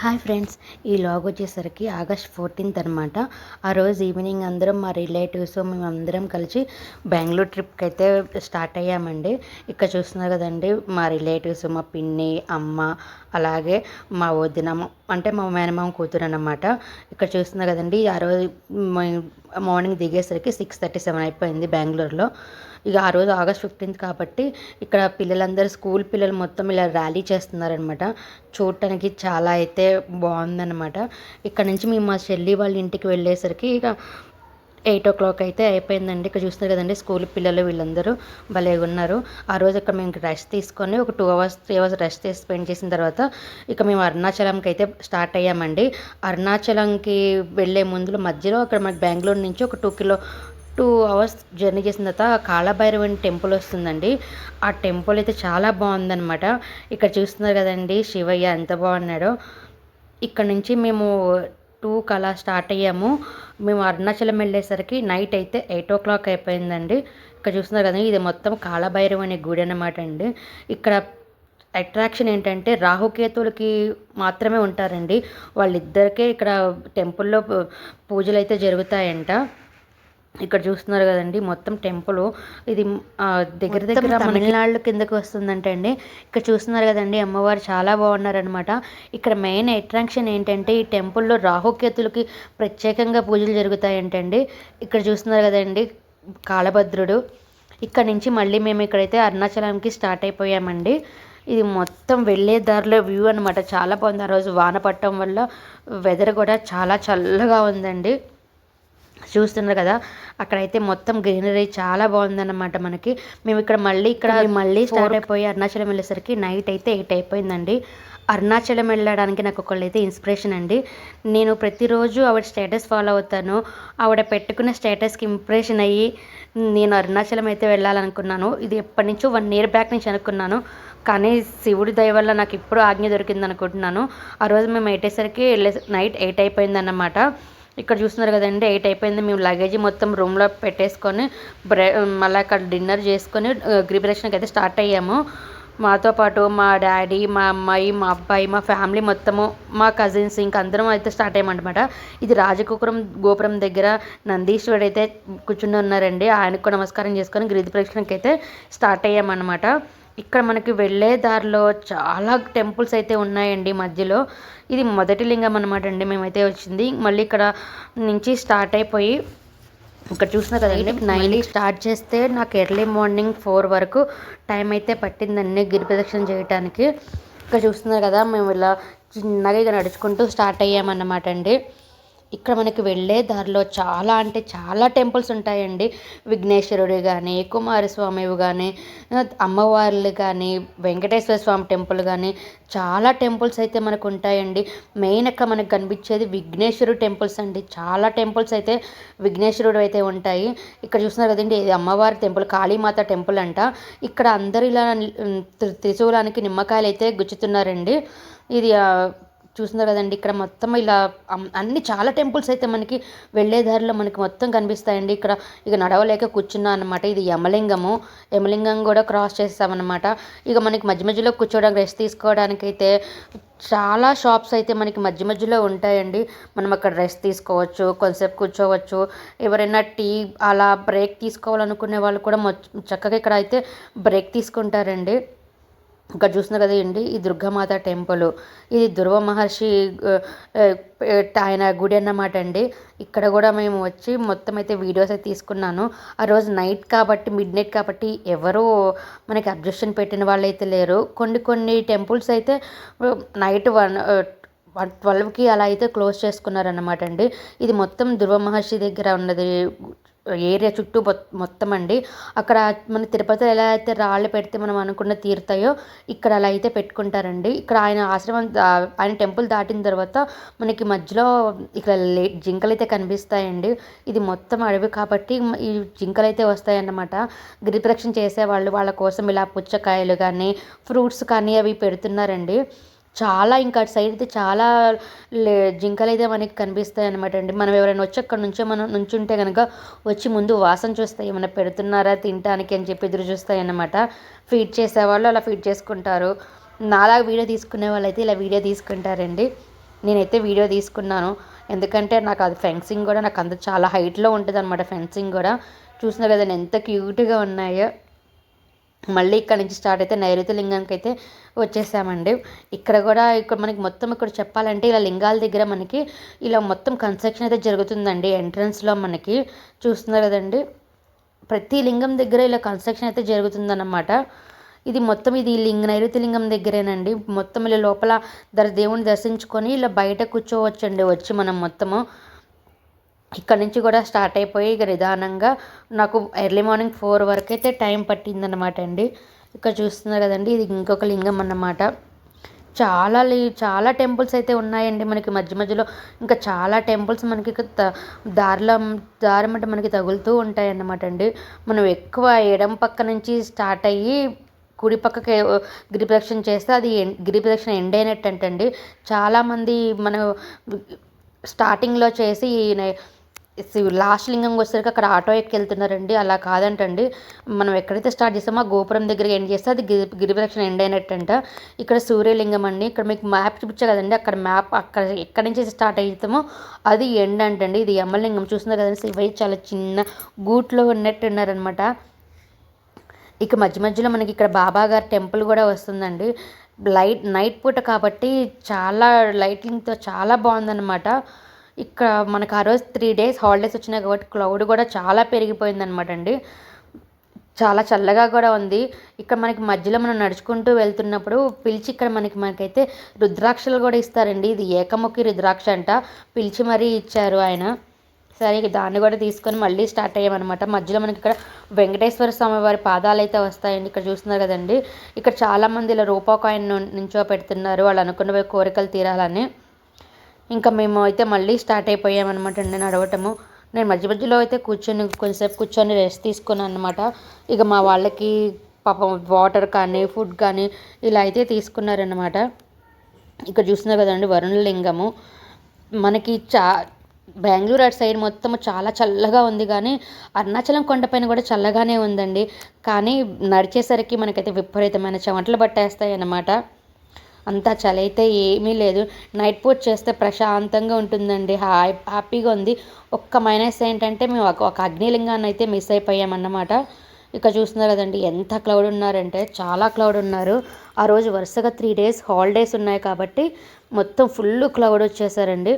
Hi friends ఈ log వచ్చేసరికి August fourteenth అనమాట ఆ రోజు ఈవినింగ్ అందరం మా రిలేటివ్స్ మేము అందరం కలిసి బెంగళూరు ట్రిప్కి అయితే స్టార్ట్ అయ్యామండి. ఇక్కడ చూస్తున్నారు కదండి మా రిలేటివ్స్ మా పిన్ని అమ్మ అలాగే మా వదిన అంటే మా మేనమామ కూతురు అనమాట ఇక్కడ చూస్తున్నారు కదండి ఆ రోజు మార్నింగ్ దిగేసరికి సిక్స్ థర్టీ సెవెన్ అయిపోయింది బెంగళూరులో. ఇక ఆ రోజు ఆగస్ట్ ఫిఫ్టీన్త్ కాబట్టి ఇక్కడ పిల్లలందరూ స్కూల్ పిల్లలు మొత్తం ఇలా ర్యాలీ చేస్తున్నారనమాట. చూడటానికి చాలా అయితే బాగుందన్నమాట ఇక్కడ నుంచి మేము మా చెల్లి వాళ్ళ ఇంటికి వెళ్ళేసరికి ఇక ఎయిట్ ఓ క్లాక్ అయితే అయిపోయిందండి. ఇక్కడ చూస్తారు కదండి స్కూల్ పిల్లలు వీళ్ళందరూ భలే ఉన్నారు. ఆ రోజు ఇక్కడ మేము రెస్ట్ తీసుకొని ఒక two hours three hours rest చేసి స్పెండ్ చేసిన తర్వాత ఇక మేము అరుణాచలంకి అయితే స్టార్ట్ అయ్యామండి. అరుణాచలంకి వెళ్ళే ముందులో మధ్యలో అక్కడ మనకి బెంగళూరు నుంచి ఒక two kilo two hours journey చేసిన తర్వాత కాళభైరవని టెంపుల్ వస్తుందండి. ఆ టెంపుల్ అయితే చాలా బాగుందనమాట ఇక్కడ చూస్తున్నారు కదండి శివయ్య ఎంత బాగున్నాడో. ఇక్కడ నుంచి మేము టూకి అలా స్టార్ట్ అయ్యాము. మేము అరుణాచలం వెళ్ళేసరికి నైట్ అయితే ఎయిట్ ఓ క్లాక్ అయిపోయిందండి. ఇక్కడ చూస్తున్నారు కదండి ఇది మొత్తం కాళభైరవ్ అనే గుడి అనమాట అండి. ఇక్కడ అట్రాక్షన్ ఏంటంటే రాహుకేతులకి మాత్రమే ఉంటారండి. వాళ్ళిద్దరికే ఇక్కడ టెంపుల్లో పూజలు అయితే జరుగుతాయంట. ఇక్కడ చూస్తున్నారు కదండి మొత్తం టెంపుల్. ఇది దగ్గర దగ్గర తమిళనాడు కిందకి వస్తుందంటే అండి. ఇక్కడ చూస్తున్నారు కదండి అమ్మవారు చాలా బాగున్నారనమాట ఇక్కడ మెయిన్ అట్రాక్షన్ ఏంటంటే ఈ టెంపుల్లో రాహుకేతులకి ప్రత్యేకంగా పూజలు జరుగుతాయంటండి ఇక్కడ చూస్తున్నారు కదండి కాళభద్రుడు. ఇక్కడ నుంచి మళ్ళీ మేము ఇక్కడైతే అరుణాచలానికి స్టార్ట్ అయిపోయామండి. ఇది మొత్తం వెళ్ళే దారిలో వ్యూ అనమాట చాలా బాగుంది. ఆ రోజు వాన పట్టడం వల్ల వెదర్ కూడా చాలా చల్లగా ఉందండి. చూస్తున్నారు కదా అక్కడైతే మొత్తం గ్రీనరీ చాలా బాగుందన్నమాట మనకి. మేము ఇక్కడ మళ్ళీ ఇక్కడ మళ్ళీ స్టార్ట్ అయిపోయి అరుణాచలం వెళ్ళేసరికి నైట్ అయితే ఎయిట్ అయిపోయిందండి. అరుణాచలం వెళ్ళడానికి నాకు ఒకళ్ళైతే ఇన్స్పిరేషన్ అండి. నేను ప్రతిరోజు ఆవిడ స్టేటస్ ఫాలో అవుతాను. ఆవిడ పెట్టుకున్న స్టేటస్కి ఇంప్రెషన్ అయ్యి నేను అరుణాచలం అయితే వెళ్ళాలనుకున్నాను. ఇది ఎప్పటి నుంచో వన్ ఇయర్ బ్యాక్ నుంచి అనుకున్నాను. కానీ శివుడి దయ వల్ల నాకు ఇప్పుడు ఆజ్ఞ దొరికింది అనుకుంటున్నాను ఆ రోజు మేము ఎయిట్ అయ్యేసరికి వెళ్ళే నైట్ ఎయిట్ అయిపోయిందన్నమాట. ఇక్కడ చూస్తున్నారు కదండి ఎయిట్ అయిపోయింది. మేము లగేజ్ మొత్తం రూమ్లో పెట్టేసుకొని బ్రే మళ్ళీ అక్కడ డిన్నర్ చేసుకొని గ్రిబరేషన్కి అయితే స్టార్ట్ అయ్యాము. మాతో పాటు మా డాడీ మా అమ్మాయి మా అబ్బాయి మా ఫ్యామిలీ మొత్తము మా కజిన్స్ ఇంక అందరం అయితే స్టార్ట్ అయ్యామన్నమాట. ఇది రాజకుకురం గోపురం దగ్గర నందీశ్వరుడు అయితే కూర్చుని ఉన్నారండి. ఆయనకు నమస్కారం చేసుకొని గిరి ప్రదక్షిణకి అయితే స్టార్ట్ అయ్యామన్నమాట. ఇక్కడ మనకి వెళ్ళే దారిలో చాలా టెంపుల్స్ అయితే ఉన్నాయండి మధ్యలో. ఇది మొదటి లింగం అనమాట అండి మేమైతే వచ్చింది. మళ్ళీ ఇక్కడ నుంచి స్టార్ట్ అయిపోయి ఇక్కడ చూసిన కదండి నైన్ స్టార్ట్ చేస్తే నాకు ఎర్లీ మార్నింగ్ ఫోర్ వరకు టైం అయితే పట్టిందండి గిరి ప్రదక్షిణ చేయడానికి ఇక్కడ చూస్తున్నారు కదా మేము ఇలా చిన్నగా ఇక నడుచుకుంటూ స్టార్ట్ అయ్యామన్నమాట అండి. ఇక్కడ మనకి వెళ్ళే దారిలో చాలా అంటే చాలా టెంపుల్స్ ఉంటాయండి. విఘ్నేశ్వరుడు కానీ కుమారస్వామివి కానీ అమ్మవార్లు కానీ వెంకటేశ్వర స్వామి టెంపుల్ కానీ చాలా టెంపుల్స్ అయితే మనకు ఉంటాయండి. మెయిన్ అక్క మనకు కనిపించేది విఘ్నేశ్వరుడు టెంపుల్స్ అండి. చాలా టెంపుల్స్ అయితే విఘ్నేశ్వరుడు అయితే ఉంటాయి. ఇక్కడ చూస్తున్నారు కదండి ఇది అమ్మవారి టెంపుల్ కాళీమాత టెంపుల్ అంట. ఇక్కడ అందరు ఇలా త్రిశూలానికి నిమ్మకాయలు అయితే గుచ్చుతున్నారండి. ఇది చూస్తున్నారు కదండి. ఇక్కడ మొత్తం ఇలా అన్ని చాలా టెంపుల్స్ అయితే మనకి వెళ్ళే దారిలో మనకి మొత్తం కనిపిస్తాయండి. ఇక్కడ ఇక నడవలేక కూర్చున్నా అనమాట ఇది యమలింగము. యమలింగం కూడా క్రాస్ చేస్తామన్నమాట ఇక మనకి మధ్య మధ్యలో కూర్చోవడానికి రెస్ట్ తీసుకోవడానికి అయితే చాలా షాప్స్ అయితే మనకి మధ్య మధ్యలో ఉంటాయండి. మనం అక్కడ రెస్ట్ తీసుకోవచ్చు కొంతసేపు కూర్చోవచ్చు. ఎవరైనా టీ అలా బ్రేక్ తీసుకోవాలనుకునే వాళ్ళు కూడా చక్కగా ఇక్కడ అయితే బ్రేక్ తీసుకుంటారండి. ఇక్కడ చూస్తున్నారు కదా అండి ఈ దుర్గామాత టెంపుల్. ఇది ధ్రువ మహర్షి ఆయన గుడి అన్నమాట అండి. ఇక్కడ కూడా మేము వచ్చి మొత్తం అయితే వీడియోస్ అయితే తీసుకున్నాను. ఆ రోజు నైట్ కాబట్టి మిడ్ నైట్ కాబట్టి ఎవరు మనకి అబ్జెక్షన్ పెట్టిన వాళ్ళు అయితే లేరు. కొన్ని కొన్ని టెంపుల్స్ అయితే నైట్ వన్ ట్వెల్వ్కి అలా అయితే క్లోజ్ చేసుకున్నారన్నమాట అండి. ఇది మొత్తం ధ్రువ మహర్షి దగ్గర ఉన్నది. ఏరియా చుట్టూ మొత్తం అండి. అక్కడ మన తిరుపతిలో ఎలా అయితే రాళ్ళు పెడితే మనం అనుకున్న తీరుతాయో ఇక్కడ అలా అయితే పెట్టుకుంటారండి. ఇక్కడ ఆయన ఆశ్రమం ఆయన టెంపుల్ దాటిన తర్వాత మనకి మధ్యలో ఇక్కడ జింకలు అయితే కనిపిస్తాయండి. ఇది మొత్తం అడవి కాబట్టి ఈ జింకలు అయితే వస్తాయన్నమాట. చేసే చేసేవాళ్ళు వాళ్ళ కోసం ఇలా పుచ్చకాయలు కానీ ఫ్రూట్స్ కానీ అవి పెడుతున్నారండి. చాలా ఇంకా అటు సైడ్ అయితే చాలా లే జింకలు అయితే మనకి కనిపిస్తాయి అనమాట అండి. మనం ఎవరైనా వచ్చి అక్కడ నుంచో మనం నుంచుంటే కనుక వచ్చి ముందు వాసన చూస్తాయి ఏమైనా పెడుతున్నారా తినడానికి అని చెప్పి ఎదురు చూస్తాయి అన్నమాట. ఫీడ్ చేసేవాళ్ళు అలా ఫీడ్ చేసుకుంటారు. నాలా వీడియో తీసుకునే వాళ్ళు అయితే ఇలా వీడియో తీసుకుంటారండి. నేనైతే వీడియో తీసుకున్నాను. ఎందుకంటే నాకు అది ఫెన్సింగ్ కూడా నాకు అంత చాలా హైట్లో ఉంటుంది అనమాట ఫెన్సింగ్ కూడా. చూసినా కదా ఎంత క్యూట్గా ఉన్నాయో. మళ్ళీ ఇక్కడ నుంచి స్టార్ట్ అయితే నైరుతి లింగానికి అయితే వచ్చేసామండి. ఇక్కడ కూడా ఇక్కడ మనకి మొత్తం ఇక్కడ చెప్పాలంటే ఇలా లింగాల దగ్గర మనకి ఇలా మొత్తం కన్స్ట్రక్షన్ అయితే జరుగుతుందండి. ఎంట్రన్స్లో మనకి చూస్తున్నారు కదండి. ప్రతి లింగం దగ్గర ఇలా కన్స్ట్రక్షన్ అయితే జరుగుతుందన్నమాట. ఇది మొత్తం ఇది లింగ నైరుతి లింగం దగ్గరేనండి. మొత్తం ఇలా లోపల దర్ దేవుని దర్శించుకొని ఇలా బయట కూర్చోవచ్చండి. వచ్చి మనం మొత్తము. ఇక్కడ నుంచి కూడా స్టార్ట్ అయిపోయి ఇక నిదానంగా నాకు ఎర్లీ మార్నింగ్ ఫోర్ వరకు అయితే టైం పట్టిందనమాట అండి. ఇక్కడ చూస్తున్నారు కదండి ఇది ఇంకొక లింగం అన్నమాట. చాలా చాలా టెంపుల్స్ అయితే ఉన్నాయండి మనకి మధ్య మధ్యలో. ఇంకా చాలా టెంపుల్స్ మనకి దారిలో దారి అంటే మనకి తగులుతూ ఉంటాయి అన్నమాట అండి. మనం ఎక్కువ ఎడం పక్క నుంచి స్టార్ట్ అయ్యి కుడి పక్కకి గిరిప్రదక్షిణ చేస్తే అది గిరిప్రదక్షిణ ఎండ్ అయినట్టు అంటండి చాలామంది మనం స్టార్టింగ్లో చేసి లాస్ట్ లింగం వచ్చేసరికి అక్కడ ఆటో ఎక్కి వెళ్తున్నారండి అలా కాదంటండి. మనం ఎక్కడైతే స్టార్ట్ చేస్తామో ఆ గోపురం దగ్గర ఎండ్ చేస్తే అది గిరి గిరిప్రదక్షిణ ఎండ్ అయినట్టంట. ఇక్కడ సూర్యలింగం అండి. ఇక్కడ మీకు మ్యాప్ చూపించా కదండి. అక్కడ మ్యాప్ అక్కడ ఎక్కడి నుంచి స్టార్ట్ అవుతామో అది ఎండ్ అంటండి. ఇది యమ్మలింగం చూస్తున్నారు కదండి. శివయ్య చాలా చిన్న గూట్లో ఉన్నట్టున్నారనమాట. ఇక మధ్య మధ్యలో మనకి ఇక్కడ బాబా గారి టెంపుల్ కూడా వస్తుందండి. లైట్ నైట్ పూట కాబట్టి చాలా లైటింగ్తో చాలా బాగుందన్నమాట ఇక్కడ మనకు ఆ రోజు త్రీ డేస్ హాలిడేస్ వచ్చినాయి కాబట్టి క్లౌడ్ కూడా చాలా పెరిగిపోయిందనమాట అండి. చాలా చల్లగా కూడా ఉంది. ఇక్కడ మనకి మధ్యలో మనం నడుచుకుంటూ వెళ్తున్నప్పుడు పిలిచి ఇక్కడ మనకి మనకైతే రుద్రాక్షలు కూడా ఇస్తారండి. ఇది ఏకముఖి రుద్రాక్ష అంట. పిలిచి మరీ ఇచ్చారు ఆయన. సరే దాన్ని కూడా తీసుకొని మళ్ళీ స్టార్ట్ అయ్యామన్నమాట. మధ్యలో మనకి ఇక్కడ వెంకటేశ్వర స్వామి వారి పాదాలు అయితే వస్తాయండి. ఇక్కడ చూస్తున్నారు కదండి. ఇక్కడ చాలామంది ఇలా రూపా కాయిన్ నుంచో పెడుతున్నారు. వాళ్ళు అనుకున్న కోరికలు తీరాలని. ఇంకా మేము అయితే మళ్ళీ స్టార్ట్ అయిపోయామన్నమాట అండి నడవటము. నేను మధ్య మధ్యలో అయితే కూర్చొని కొంచెంసేపు కూర్చొని రెస్ట్ తీసుకున్నాను అనమాట ఇక మా వాళ్ళకి పాపం వాటర్ కానీ ఫుడ్ కానీ ఇలా అయితే తీసుకున్నారనమాట ఇక్కడ చూస్తున్నారు కదండి వరుణలింగము. మనకి చా బెంగళూరు అటు సైడ్ మొత్తం చాలా చల్లగా ఉంది కానీ అరుణాచలం కొండపైన కూడా చల్లగానే ఉందండి. కానీ నడిచేసరికి మనకైతే విపరీతమైన చెమటలు పట్టేస్తాయి అన్నమాట అంతా చలి అయితే ఏమీ లేదు. నైట్ పూట చేస్తే ప్రశాంతంగా ఉంటుందండి. హాయ్ హ్యాపీగా ఉంది. ఒక్క మైనస్ ఏంటంటే మేము ఒక అగ్నిలింగాన్ని అయితే మిస్ అయిపోయామన్నమాట. ఇక చూస్తున్నారు కదండి ఎంత క్లౌడ్ ఉన్నారంటే చాలా క్లౌడ్ ఉన్నారు. ఆ రోజు వరుసగా త్రీ డేస్ హాలిడేస్ ఉన్నాయి కాబట్టి మొత్తం ఫుల్ క్లౌడ్ వచ్చేసారండి.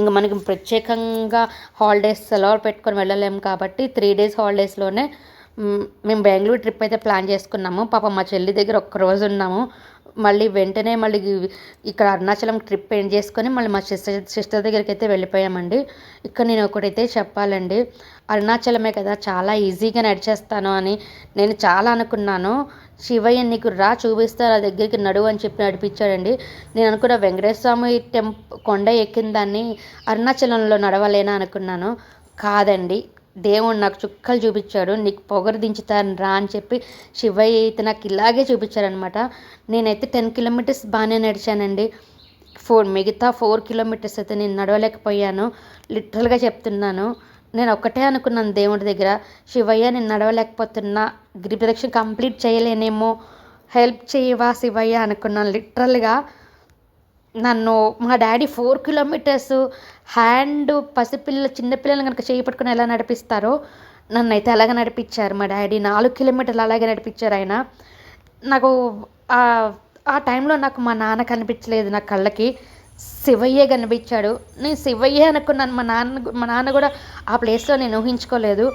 ఇంకా మనకి ప్రత్యేకంగా హాలిడేస్ సెలవు పెట్టుకొని వెళ్ళలేము కాబట్టి త్రీ డేస్ హాలిడేస్లోనే మేము బెంగళూరు ట్రిప్ అయితే ప్లాన్ చేసుకున్నాము. పాప మా చెల్లి దగ్గర ఒక్క రోజు ఉన్నాము. మళ్ళీ వెంటనే మళ్ళీ ఇక్కడ అరుణాచలం ట్రిప్ ఎండ్ చేసుకొని మళ్ళీ మా సిస్టర్ సిస్టర్ దగ్గరికి అయితే వెళ్ళిపోయామండి. ఇక్కడ నేను ఒకటైతే చెప్పాలండి అరుణాచలమే కదా చాలా ఈజీగా నడిచేస్తాను అని నేను చాలా అనుకున్నాను. శివయ్య నీకు రా చూపిస్తారు ఆ దగ్గరికి నడువు అని చెప్పి నడిపించాడండి. నేను అనుకున్న వెంకటేశ్వర స్వామి టెంప్ కొండ ఎక్కిన దాన్ని అరుణాచలంలో నడవలేనా అనుకున్నాను. కాదండి దేవుడు నాకు చుక్కలు చూపించాడు నీకు పొగరు దించుతాను రా అని చెప్పి శివయ్య అయితే నాకు ఇలాగే చూపించారనమాట నేనైతే టెన్ కిలోమీటర్స్ బాగానే నడిచానండి. ఫోర్ మిగతా ఫోర్ కిలోమీటర్స్ అయితే నేను నడవలేకపోయాను. లిటరల్గా చెప్తున్నాను. నేను ఒక్కటే అనుకున్నాను దేవుడి దగ్గర. శివయ్య నేను నడవలేకపోతున్నా. గిరి ప్రదక్షిణ కంప్లీట్ చేయలేనేమో. హెల్ప్ చేయవా శివయ్య అనుకున్నాను. లిటరల్గా నన్ను మా డాడీ ఫోర్ కిలోమీటర్స్ హ్యాండ్ పసిపిల్ల చిన్నపిల్లలు కనుక చేయి పట్టుకుని ఎలా నడిపిస్తారో నన్ను అయితే అలాగే నడిపించారు మా డాడీ. నాలుగు కిలోమీటర్లు అలాగే నడిపించారు ఆయన. నాకు ఆ టైంలో నాకు మా నాన్న కనిపించలేదు నా కళ్ళకి. శివయ్యే కనిపించాడు. నేను శివయ్యే అనుకున్నాను. మా నాన్న మా నాన్న కూడా ఆ ప్లేస్లో నేను ఊహించుకోలేదు.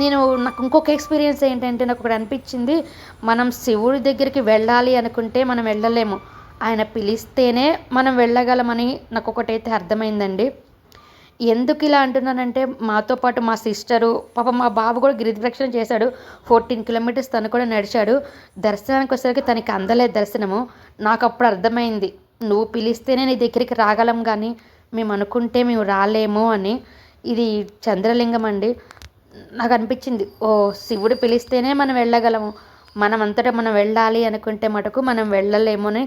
నేను నాకు ఇంకొక ఎక్స్పీరియన్స్ ఏంటంటే నాకు ఒకటి అనిపించింది. మనం శివుడి దగ్గరికి వెళ్ళాలి అనుకుంటే మనం వెళ్ళలేము. ఆయన పిలిస్తేనే మనం వెళ్ళగలమని నాకు ఒకటైతే అర్థమైందండి. ఎందుకు ఇలా అంటున్నానంటే మాతో పాటు మా సిస్టరు పాప మా బాబు కూడా గిరిప్రక్షణ చేశాడు. ఫోర్టీన్ కిలోమీటర్స్ తను కూడా నడిచాడు. దర్శనానికి వచ్చేసరికి తనకి అందలేదు దర్శనము. నాకు అప్పుడు అర్థమైంది. నువ్వు పిలిస్తేనే నీ దగ్గరికి రాగలం కానీ మేము అనుకుంటే మేము రాలేము అని. ఇది చంద్రలింగం అండి. నాకు అనిపించింది ఓ శివుడు పిలిస్తేనే మనం వెళ్ళగలము. మనం అంతటా మనం వెళ్ళాలి అనుకుంటే మటుకు మనం వెళ్ళలేమని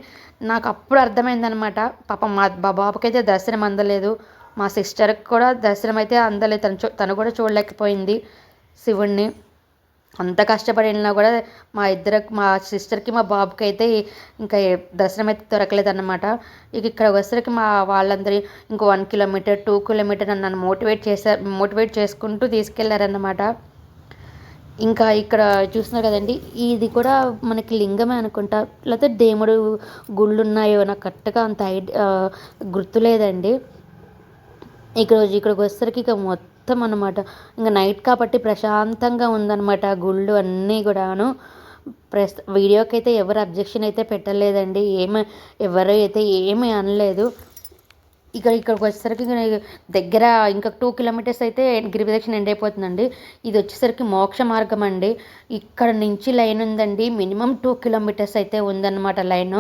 నాకు అప్పుడు అర్థమైందనమాట పాపం మా బాబుకైతే దర్శనం అందలేదు. మా సిస్టర్కి కూడా దర్శనం అయితే అందలేదు. తను తను కూడా చూడలేకపోయింది శివుణ్ణి. అంత కష్టపడి వెళ్ళినా కూడా మా ఇద్దరికి మా సిస్టర్కి మా బాబుకి అయితే ఇంకా దర్శనం అయితే దొరకలేదన్నమాట. ఇక ఇక్కడ వచ్చేసరికి మా వాళ్ళందరి ఇంకో వన్ కిలోమీటర్ టూ కిలోమీటర్ నన్ను మోటివేట్ చేశారు మోటివేట్ చేసుకుంటూ తీసుకెళ్ళారన్నమాట. ఇంకా ఇక్కడ చూస్తున్నారు కదండి ఇది కూడా మనకి లింగమే అనుకుంటా. లేకపోతే దేముడు గుళ్ళు ఉన్నాయో నాకు కరెక్ట్గా అంత ఐడియా గుర్తులేదండి ఇక్కడ ఇక్కడికి వచ్చేసరికి ఇక మొత్తం అనమాట ఇంకా నైట్ కాబట్టి ప్రశాంతంగా ఉందన్నమాట గుళ్ళు అన్నీ కూడాను. ప్రస్ వీడియోకి అయితే ఎవరు అబ్జెక్షన్ అయితే పెట్టలేదండి. ఏమి ఎవరు అయితే ఏమీ అనలేదు. ఇక్కడ ఇక్కడికి వచ్చేసరికి దగ్గర ఇంకా టూ కిలోమీటర్స్ అయితే గిరిప్రదక్షిణ ఎండ్ అయిపోతుందండి. ఇది వచ్చేసరికి మోక్ష మార్గం అండి. ఇక్కడ నుంచి లైన్ ఉందండి. మినిమం టూ కిలోమీటర్స్ అయితే ఉందన్నమాట లైన్.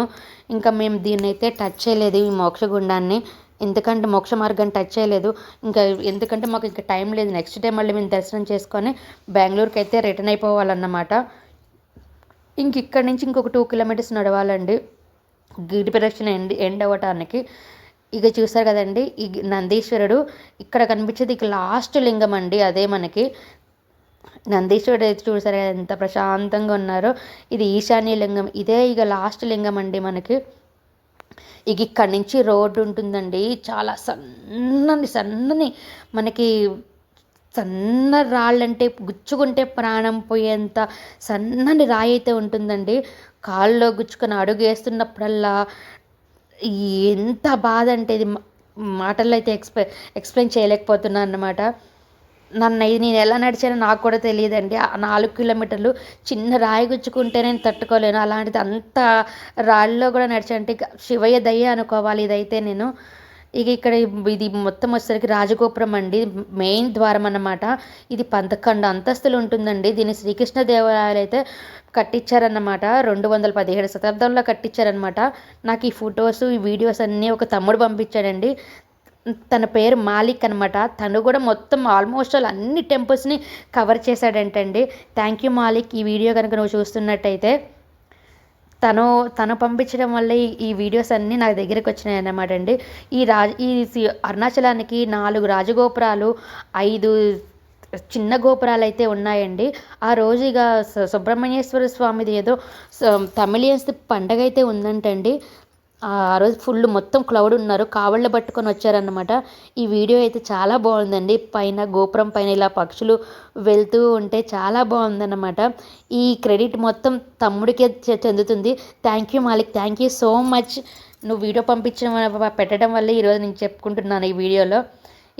ఇంకా మేము దీన్ని అయితే టచ్ చేయలేదు ఈ మోక్ష గుండాన్ని. ఎందుకంటే మోక్ష మార్గాన్ని టచ్ చేయలేదు. ఇంకా ఎందుకంటే మాకు ఇంకా టైం లేదు. నెక్స్ట్ టైం మళ్ళీ మేము దర్శనం చేసుకొని బెంగళూరుకి అయితే రిటర్న్ అయిపోవాలన్నమాట. ఇంక ఇక్కడ నుంచి ఇంకొక టూ కిలోమీటర్స్ నడవాలండి. గిరి ప్రదక్షిణ ఎండ్ ఎండ్ అవ్వటానికి. ఇక చూసారు కదండి ఈ నందీశ్వరుడు ఇక్కడ కనిపించేది ఇక లాస్ట్ లింగం అండి అదే మనకి. నందీశ్వరుడు అయితే చూసారు ఎంత ప్రశాంతంగా ఉన్నారో. ఇది ఈశాన్య లింగం ఇదే ఇక లాస్ట్ లింగం అండి మనకి. ఇక ఇక్కడి నుంచి రోడ్డు ఉంటుందండి చాలా సన్నని సన్నని మనకి సన్న రాళ్ళంటే గుచ్చుకుంటే ప్రాణం పోయేంత సన్నని రాయి అయితే ఉంటుందండి. కాళ్ళలో గుచ్చుకొని అడుగు వేస్తున్నప్పుడల్లా ఎంత బాధ అంటే ఇది మాటల్లో అయితే ఎక్స్ప్లె ఎక్స్ప్లెయిన్ చేయలేకపోతున్నాను అన్నమాట. నన్ను నేను ఎలా నడిచానో నాకు కూడా తెలియదండి. ఆ నాలుగు కిలోమీటర్లు చిన్న రాయి గుచ్చుకుంటే నేను తట్టుకోలేను. అలాంటిది అంత రాళ్ళలో కూడా నడిచానంటే శివయ్య దయ్య అనుకోవాలి ఇదైతే నేను. ఇక ఇక్కడ ఇది మొత్తం వచ్చేసరికి రాజగోపురం అండి. మెయిన్ ద్వారం అన్నమాట. ఇది పదకొండు అంతస్తులు ఉంటుందండి. దీన్ని శ్రీకృష్ణ దేవాలయాలు అయితే కట్టించారన్నమాట. రెండు వందల పదిహేడు శతాబ్దంలో కట్టించారనమాట నాకు ఈ ఫొటోస్ ఈ వీడియోస్ అన్నీ ఒక తమ్ముడు పంపించాడండి. తన పేరు మాలిక్ అనమాట తను కూడా మొత్తం ఆల్మోస్ట్ ఆల్ అన్ని టెంపుల్స్ని కవర్ చేశాడంటండి. Thank you Malik. ఈ వీడియో కనుక నువ్వు చూస్తున్నట్టయితే తను తను పంపించడం వల్ల ఈ వీడియోస్ అన్నీ నా దగ్గరికి వచ్చినాయి అన్నమాట అండి. ఈ రాజ ఈ అరుణాచలానికి నాలుగు రాజగోపురాలు ఐదు చిన్న గోపురాలు అయితే ఉన్నాయండి. ఆ రోజు ఇక సుబ్రహ్మణ్యేశ్వర స్వామిది ఏదో తమిళియన్స్ పండగ అయితే ఉందంటండి. ఆ రోజు ఫుల్ మొత్తం క్లౌడ్ ఉన్నారు. కావళ్ళు పట్టుకొని వచ్చారనమాట ఈ వీడియో అయితే చాలా బాగుందండి. పైన గోపురం పైన ఇలా పక్షులు వెళ్తూ ఉంటే చాలా బాగుందన్నమాట. ఈ క్రెడిట్ మొత్తం తమ్ముడికే చెందుతుంది. Thank you Malik. Thank you so much నువ్వు వీడియో పంపించడం పెట్టడం వల్ల ఈరోజు నేను చెప్పుకుంటున్నాను ఈ వీడియోలో.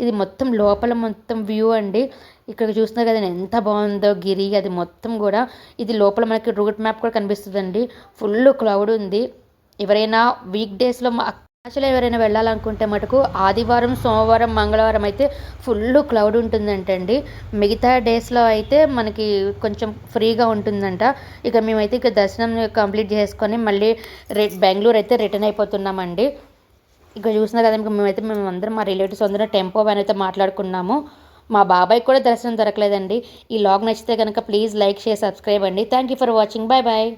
ఇది మొత్తం లోపల మొత్తం వ్యూ అండి. ఇక్కడ చూస్తున్నారు కదా ఎంత బాగుందో గిరి అది మొత్తం కూడా. ఇది లోపల మనకి రూట్ మ్యాప్ కూడా కనిపిస్తుందండి. ఫుల్ క్లౌడ్ ఉంది. ఎవరైనా వీక్ డేస్లో అసలు ఎవరైనా వెళ్ళాలనుకుంటే మటుకు ఆదివారం సోమవారం మంగళవారం అయితే ఫుల్ క్లౌడ్ ఉంటుందంటండి. మిగతా డేస్లో అయితే మనకి కొంచెం ఫ్రీగా ఉంటుందంట. ఇక మేమైతే ఇక దర్శనం కంప్లీట్ చేసుకొని మళ్ళీ రే బెంగళూరు అయితే రిటర్న్ అయిపోతున్నామండి. ఇక చూసిన కదా మేమైతే మేము అందరం మా రిలేటివ్స్ అందరం టెంపో వ్యాన్ అయితే మాట్లాడుకున్నాము. మా బాబాయ్ కూడా దర్శనం దొరకలేదండి. ఈ లాగ్ నచ్చితే కనుక ప్లీజ్ లైక్ షేర్ సబ్స్క్రైబ్ అండి. Thank you for watching. Bye bye